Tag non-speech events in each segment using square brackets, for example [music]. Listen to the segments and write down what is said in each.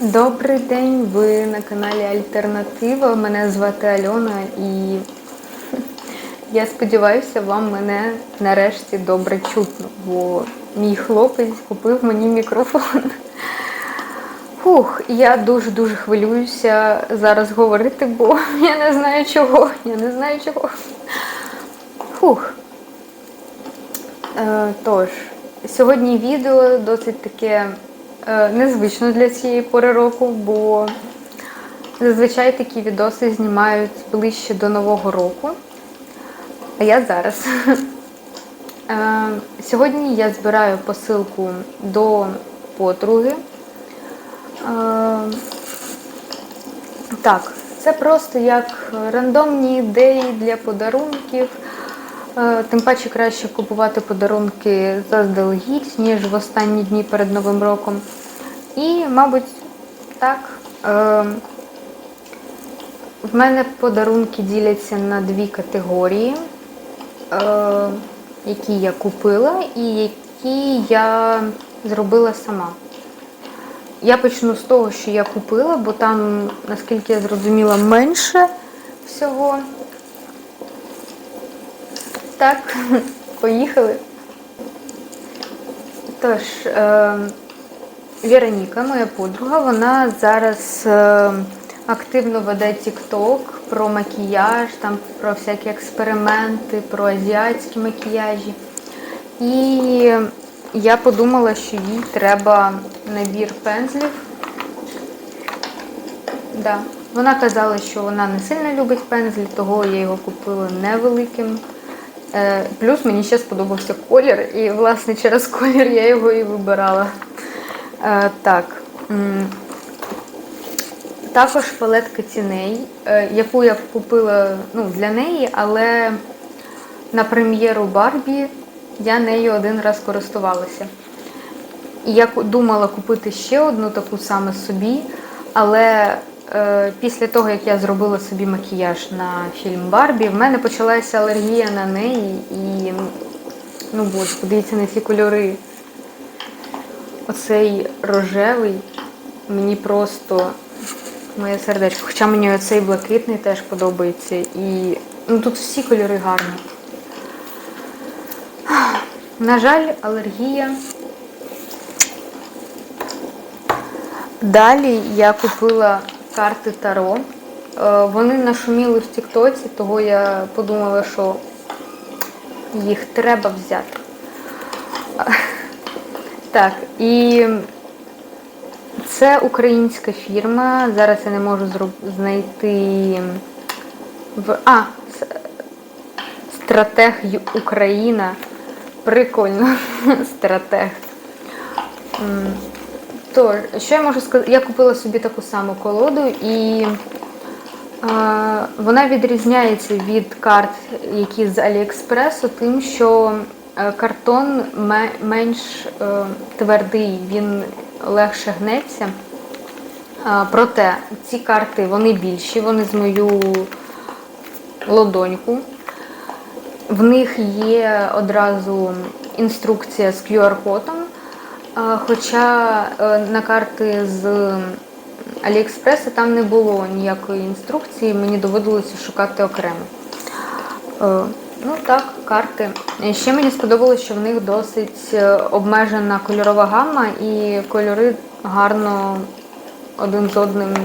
Добрий день, ви на каналі Альтернатива. Мене звати Альона і [laughs] я сподіваюся, вам мене нарешті добре чутно, бо мій хлопець купив мені мікрофон. [laughs] Фух, я дуже-дуже хвилююся зараз говорити, бо [laughs] я не знаю чого. Я не знаю чого. Фух. Е, тож, сьогодні відео досить таке незвично для цієї пори року, бо зазвичай такі відоси знімають ближче до Нового року. А я зараз. [laughs] Е, сьогодні я збираю посилку до подруги. Е, так, це просто як рандомні ідеї для подарунків. Е, Тим паче краще купувати подарунки заздалегідь, ніж в останні дні перед Новим роком. І, мабуть, так. е, В мене подарунки діляться на дві категорії, е, які я купила і які я зробила сама. Я почну з того, що я купила, бо там, наскільки я зрозуміла, менше всього. Так, поїхали. Тож, е, Вероніка, моя подруга, вона зараз е, активно веде TikTok про макіяж, там про всякі експерименти, про азіатські макіяжі. І я подумала, що їй треба набір пензлів. Да. Вона казала, що вона не сильно любить пензлі, того я його купила невеликим. Е, Плюс мені ще сподобався колір, і, власне, через колір я його і вибирала. Е, Так. Також палетка ціней, е, яку я купила ну, для неї, але на прем'єру Барбі я нею один раз користувалася. І я думала купити ще одну таку саме собі, але після того, як я зробила собі макіяж на фільм Барбі, в мене почалася алергія на неї і, ну боже, подивіться на ці кольори. Оцей рожевий мені просто моє сердечко. Хоча мені оцей блакитний теж подобається. І ну, тут всі кольори гарні. На жаль, алергія. Далі я купила карти Таро. Е, Вони нашуміли в Тіктоці, того я подумала, що їх треба взяти. [laughs] Так, і це українська фірма. Зараз я не можу знайти в. А, Стратег Україна. Прикольно. [laughs] Стратег. Тож, що я можу сказати? Я купила собі таку саму колоду і е, вона відрізняється від карт, які з Аліекспресу, тим, що е, картон менш е, твердий, він легше гнеться. Е, Проте ці карти вони більші, вони з мою ладоньку. В них є одразу інструкція з QR-кодом, хоча е, на карти з Аліекспреса там не було ніякої інструкції, мені доводилося шукати окремо. Е, Ну так, карти. Е, Ще мені сподобалося, що в них досить обмежена кольорова гама і кольори гарно один з одним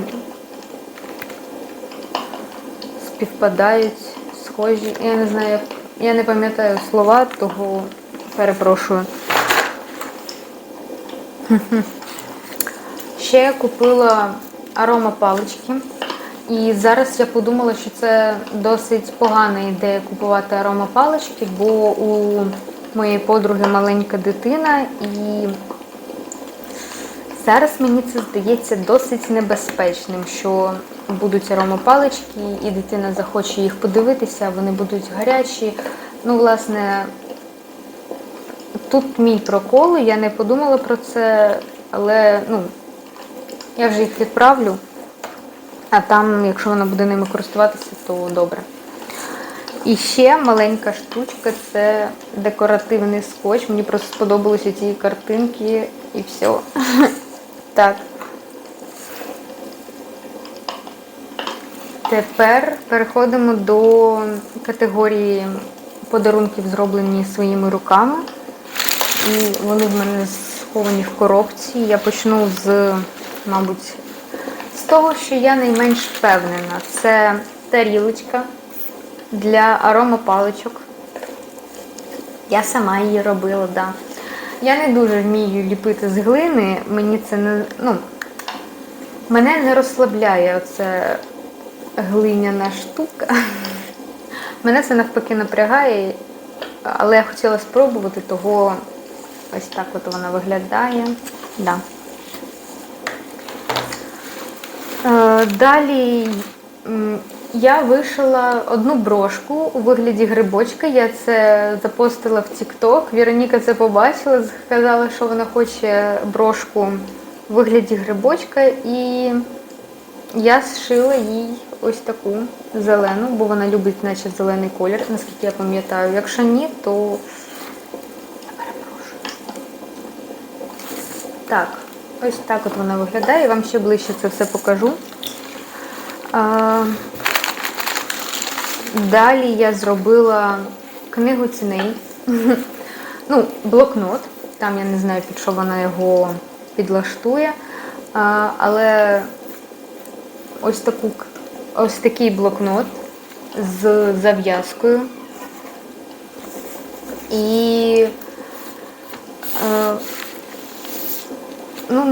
співпадають, схожі. Я не знаю, я не пам'ятаю слова, того перепрошую. [laughs] Ще я купила арома палички. І зараз я подумала, що це досить погана ідея купувати арома палички, бо у моєї подруги маленька дитина, і зараз мені це здається досить небезпечним, що будуть аромапалички, і дитина захоче їх подивитися, вони будуть гарячі. Ну, власне, тут мій прокол, я не подумала про це, але ну, я вже їх відправлю, а там, якщо вона буде ними користуватися, то добре. І ще маленька штучка це декоративний скотч. Мені просто сподобалися ці картинки і все. [laughs] Так. Тепер переходимо до категорії подарунків, зроблені своїми руками. І вони в мене сховані в коробці. Я почну з, мабуть, з того, що я найменш впевнена. Це тарілочка для аромапаличок. Я сама її робила, так. Да. Я не дуже вмію ліпити з глини, мені це не. ну, Мене не розслабляє оце глиняна штука. Мене це навпаки напрягає, але я хотіла спробувати, того ось так от вона виглядає. Да. Е, Далі я вишила одну брошку у вигляді грибочка. Я це запостила в TikTok. Віроніка це побачила, сказала, що вона хоче брошку у вигляді грибочка, і я зшила їй ось таку зелену, бо вона любить наче зелений колір, наскільки я пам'ятаю. Якщо ні, то я перепрошую. Так, ось так от вона виглядає. Я вам ще ближче це все покажу. Далі я зробила книгу ціней. [laughs] Ну, блокнот. Там я не знаю, під що вона його підлаштує. Але ось таку ось такий блокнот з зав'язкою. І е,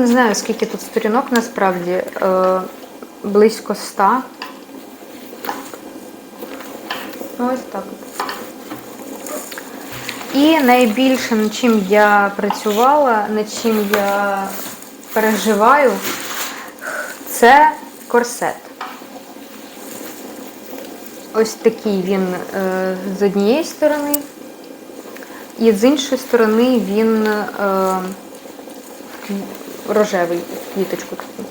не знаю, скільки тут сторінок насправді, е, близько ста. Ось так. І найбільше, над чим я працювала, над чим я переживаю, це корсет. Ось такий він е, з однієї сторони, і з іншої сторони він е, рожевий, квіточку таку.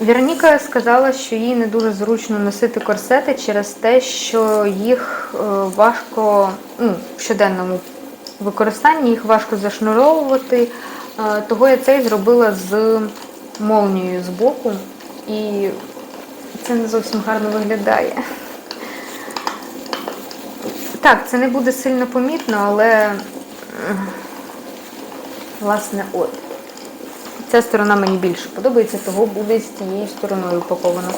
Вероніка сказала, що їй не дуже зручно носити корсети через те, що їх е, важко ну, в щоденному використанні їх важко зашнуровувати. Е, Того я цей зробила з молнією з боку, і це не зовсім гарно виглядає. Так, це не буде сильно помітно, але е, власне от. Ця сторона мені більше подобається, того буде з тією стороною упаковано.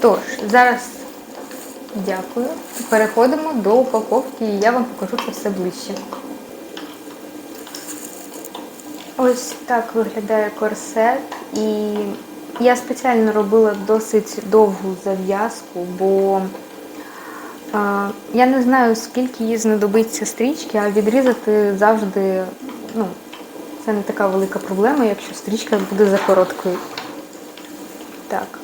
Тож, зараз дякую. Переходимо до упаковки і я вам покажу це все ближче. Ось так виглядає корсет. І я спеціально робила досить довгу зав'язку, бо а, я не знаю, скільки їй знадобиться стрічки, а відрізати завжди, ну, це не така велика проблема, якщо стрічка буде за короткою. Так.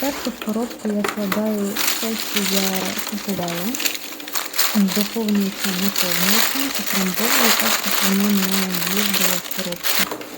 Першу коробку я складаю те, що я купувала, доповнюється наповнюється, утрамбовую так, щоб воно не їздило в коробку.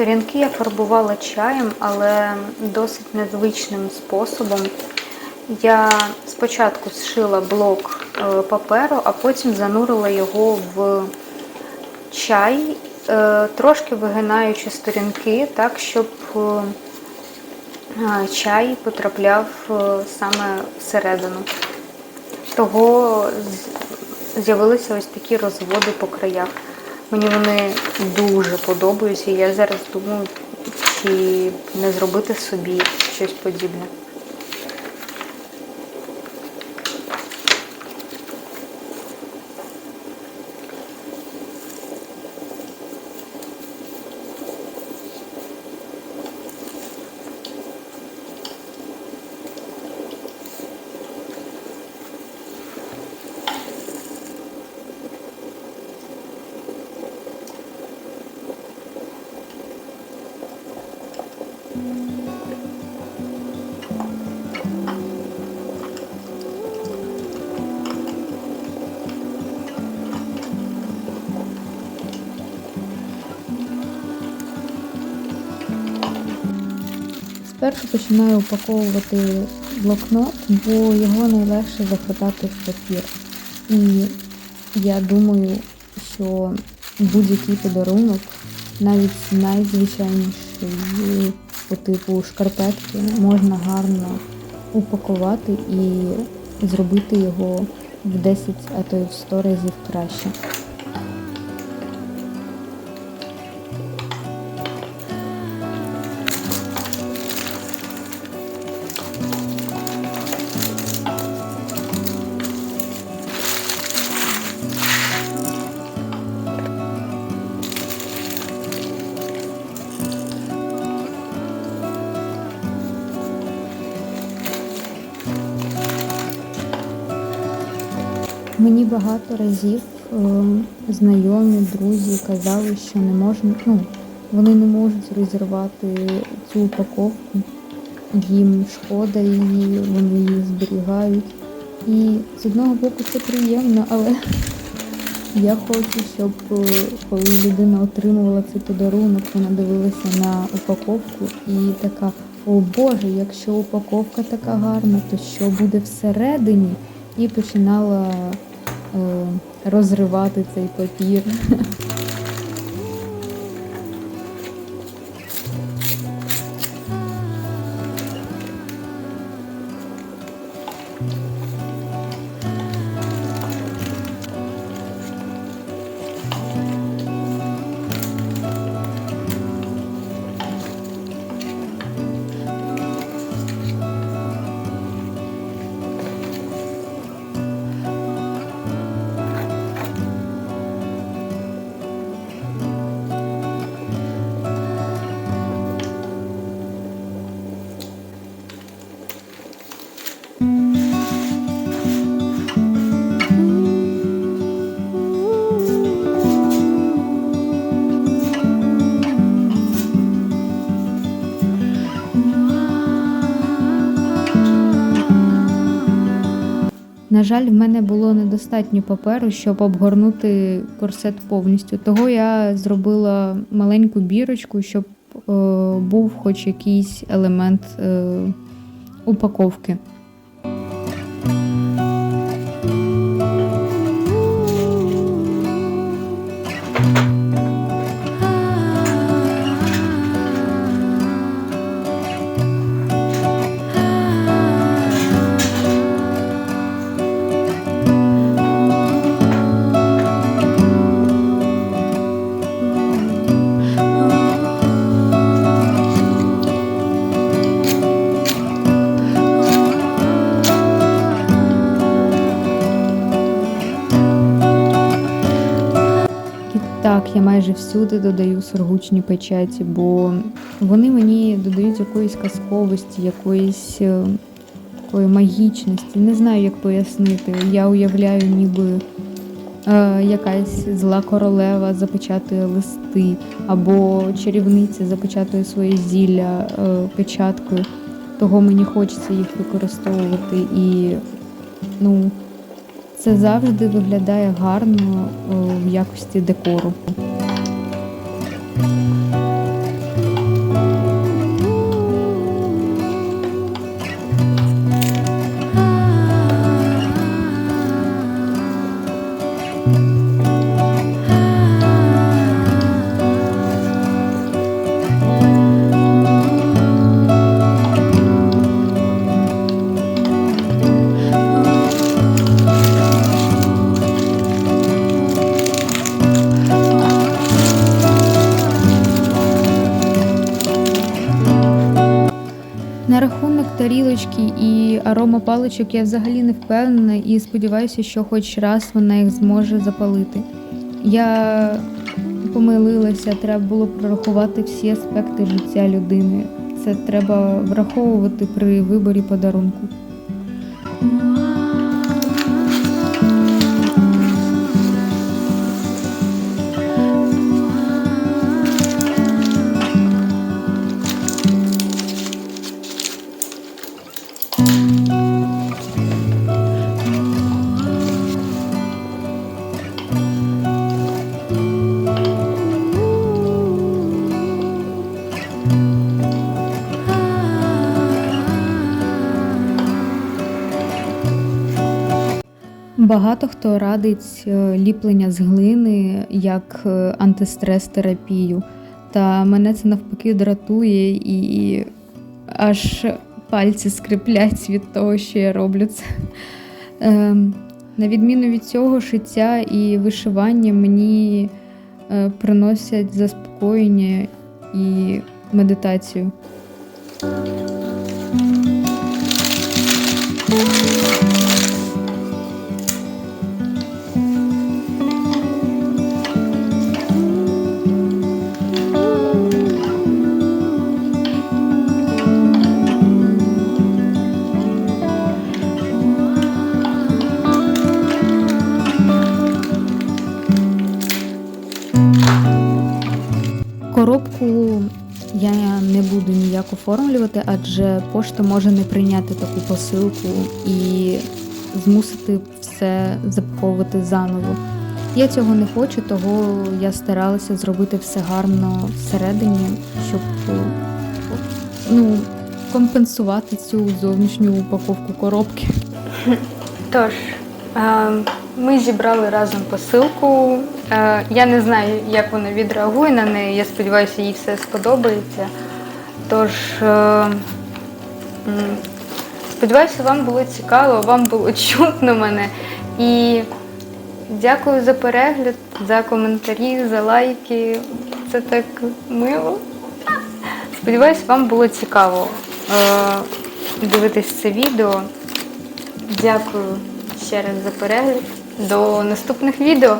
Сторінки я фарбувала чаєм, але досить незвичним способом. Я спочатку зшила блок е, паперу, а потім занурила його в чай, е, трошки вигинаючи сторінки, так, щоб е, чай потрапляв саме всередину. Того з'явилися ось такі розводи по краях. Мені вони дуже подобаються. і Я зараз думаю, чи не зробити собі щось подібне. Спершу починаю упаковувати блокнот, бо його найлегше захватати в папір. І я думаю, що будь-який подарунок, навіть найзвичайніший по типу шкарпетки, можна гарно упакувати і зробити його в 10, а то й в 100 разів краще. Багато разів е, знайомі, друзі казали, що не можна, ну, вони не можуть розірвати цю упаковку, їм шкода її, вони її зберігають. І з одного боку це приємно, але [laughs] я хочу, щоб е, коли людина отримувала цей подарунок, вона дивилася на упаковку і така, о Боже, якщо упаковка така гарна, то що буде всередині? І починала розривати цей папір. На жаль, в мене було недостатньо паперу, щоб обгорнути корсет повністю. Того я зробила маленьку бірочку, щоб е, був хоч якийсь елемент е, упаковки. Так, я майже всюди додаю сургучні печаті, бо вони мені додають якоїсь казковості, якоїсь е, такої магічності. Не знаю, як пояснити. Я уявляю, ніби е, якась зла королева запечатує листи, або чарівниця запечатує своє зілля е, печаткою. Того мені хочеться їх використовувати і ну. Це завжди виглядає гарно е, в якості декору. Тарілочки і арома паличок я взагалі не впевнена і сподіваюся, що хоч раз вона їх зможе запалити. Я помилилася, треба було прорахувати всі аспекти життя людини. Це треба враховувати при виборі подарунку. Багато хто радить е, ліплення з глини як е, антистрес-терапію. Та мене це навпаки дратує і аж пальці скриплять від того, що я роблю це. Ем, На відміну від цього, шиття і вишивання мені е, приносять заспокоєння і медитацію. Ніяк оформлювати, адже пошта може не прийняти таку посилку і змусити все запаковувати заново. Я цього не хочу, того я старалася зробити все гарно всередині, щоб ну, компенсувати цю зовнішню упаковку коробки. Тож, е, ми зібрали разом посилку. Е, Я не знаю, як вона відреагує на неї. Я сподіваюся, їй все сподобається. Тож, е, сподіваюся, вам було цікаво, вам було [laughs] чутно мене. І дякую за перегляд, за коментарі, за лайки. Це так мило. Сподіваюсь, вам було цікаво е, дивитись це відео. Дякую ще раз за перегляд. До наступних відео.